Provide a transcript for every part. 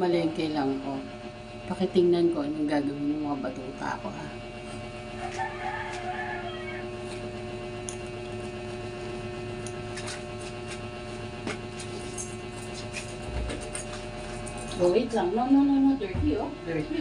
Namamalengke lang ako. Pakitingnan ko anong gagawin ng mga batuta ko ha. Oh, wait lang. No, no, no, no. Dirty, oh. Dirty,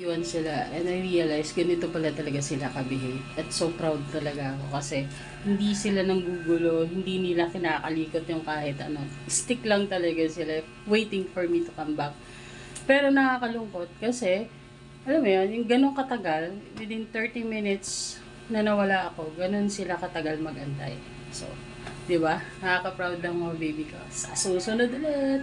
Iwan sila and I realized ganito pala talaga sila kabihave at so proud talaga ako kasi hindi sila nanggugulo, hindi nila kinakalikot yung kahit ano. Stick lang talaga sila waiting for me to come back. Pero nakakalungkot kasi alam mo yun, yung ganong katagal, within 30 minutes na nawala ako, ganon sila katagal magantay. So, di ba? Nakaka-proud lang mga baby ko. Sa susunod ulit!